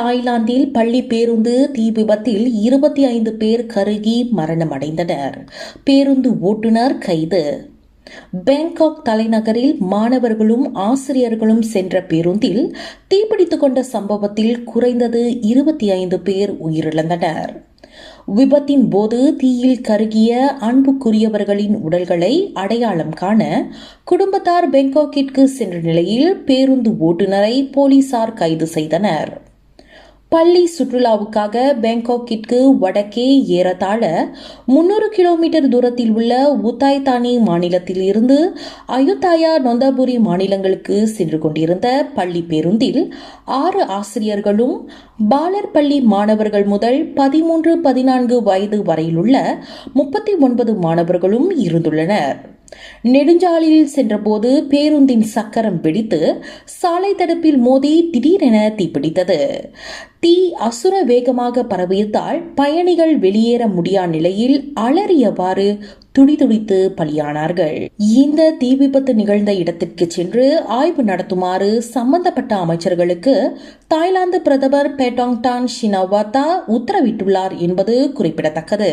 தாய்லாந்தில் பள்ளி பேருந்து தீ விபத்தில் இருபத்தி ஐந்து பேர் கருகி மரணமடைந்தனர். பேருந்து ஓட்டுநர் கைது. பேங்காக் தலைநகரில் மாணவர்களும் ஆசிரியர்களும் சென்ற பேருந்தில் தீப்பிடித்துக் கொண்ட சம்பவத்தில் குறைந்தது இருபத்தி ஐந்து பேர் உயிரிழந்தனர். விபத்தின் போது தீயில் கருகிய அன்புக்குரியவர்களின் உடல்களை அடையாளம் காண குடும்பத்தார் பெங்காக்கிற்கு சென்ற நிலையில் பேருந்து ஓட்டுநரை போலீசார் கைது செய்தனர். பள்ளி சுற்றுலாவுக்காக பேங்காக்கிற்கு வடக்கே ஏறத்தாழ முன்னூறு கிலோமீட்டர் தூரத்தில் உள்ள உத்தாய்தானி மாநிலத்தில் இருந்து அயுத்தாயா நொந்தாபுரி மாநிலங்களுக்கு சென்று கொண்டிருந்த பள்ளி பேருந்தில் ஆறு ஆசிரியர்களும் பாலர் பள்ளி மாணவர்கள் முதல் பதிமூன்று பதினான்கு வயது வரையிலுள்ள முப்பத்தி ஒன்பது மாணவர்களும் இருந்துள்ளனர். நெடுஞ்சாலையில் சென்றபோது பேருந்தின் சக்கரம் வெடித்து சாலை தடுப்பில் மோதி திடீரென தீப்பிடித்தது. தீ அசுர வேகமாக பரவியதால் பயணிகள் வெளியேற முடியா நிலையில் அலறியவாறு துடிதுடித்து பலியானார்கள். இந்த தீ விபத்து நிகழ்ந்த இடத்திற்கு சென்று ஆய்வு நடத்துமாறு சம்பந்தப்பட்ட அமைச்சர்களுக்கு தாய்லாந்து பிரதமர் பேட்டாங் டான் ஷினவாத்தா உத்தரவிட்டுள்ளார் என்பது குறிப்பிடத்தக்கது.